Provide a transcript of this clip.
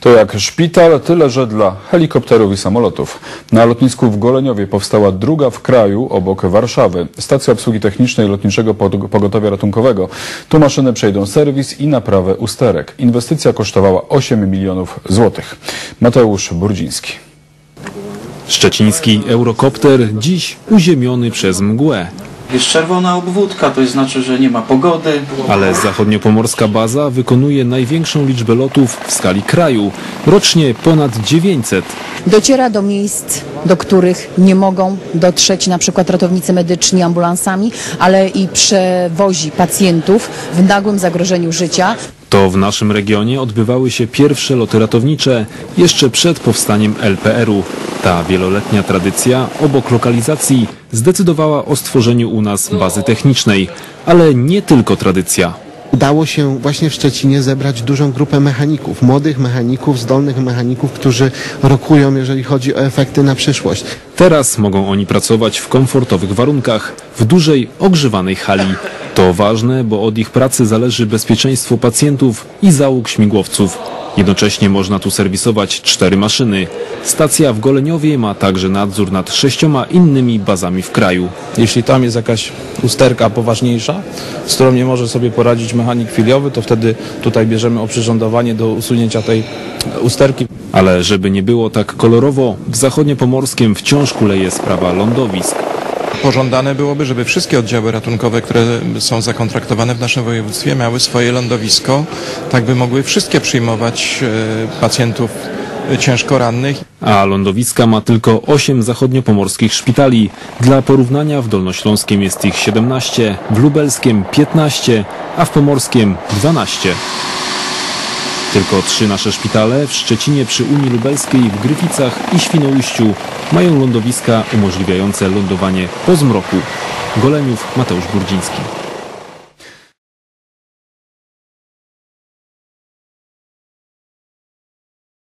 To jak szpital, tyle że dla helikopterów i samolotów. Na lotnisku w Goleniowie powstała druga w kraju obok Warszawy. Stacja obsługi technicznej Lotniczego Pogotowia Ratunkowego. Tu maszyny przejdą serwis i naprawę usterek. Inwestycja kosztowała 8 milionów złotych. Mateusz Burdziński. Szczeciński Eurokopter dziś uziemiony przez mgłę, Jest czerwona obwódka, to znaczy, że nie ma pogody. ale zachodniopomorska baza wykonuje największą liczbę lotów w skali kraju. Rocznie ponad 900. dociera do miejsc, do których nie mogą dotrzeć na przykład ratownicy medyczni ambulansami, ale i przewozi pacjentów w nagłym zagrożeniu życia. To w naszym regionie odbywały się pierwsze loty ratownicze jeszcze przed powstaniem LPR-u. Ta wieloletnia tradycja obok lokalizacji zdecydowała o stworzeniu u nas bazy technicznej, ale nie tylko tradycja. Udało się właśnie w Szczecinie zebrać dużą grupę mechaników, młodych mechaników, zdolnych mechaników, którzy rokują, jeżeli chodzi o efekty na przyszłość. Teraz mogą oni pracować w komfortowych warunkach, w dużej, ogrzewanej hali. To ważne, bo od ich pracy zależy bezpieczeństwo pacjentów i załóg śmigłowców. Jednocześnie można tu serwisować cztery maszyny. Stacja w Goleniowie ma także nadzór nad sześcioma innymi bazami w kraju. Jeśli tam jest jakaś usterka poważniejsza, z którą nie może sobie poradzić mechanik filiowy, to wtedy tutaj bierzemy oprzyrządowanie do usunięcia tej usterki. Ale żeby nie było tak kolorowo, w zachodniopomorskiem wciąż kuleje sprawa lądowisk. Pożądane byłoby, żeby wszystkie oddziały ratunkowe, które są zakontraktowane w naszym województwie, miały swoje lądowisko, tak by mogły wszystkie przyjmować e, pacjentów e, ciężko rannych. A lądowiska ma tylko 8 zachodniopomorskich szpitali. Dla porównania w Dolnośląskiem jest ich 17, w Lubelskiem 15, a w Pomorskiem 12. Tylko trzy nasze szpitale w Szczecinie przy Unii Lubelskiej, w Gryficach i Świnoujściu mają lądowiska umożliwiające lądowanie po zmroku. Goleniów Mateusz Burdziński.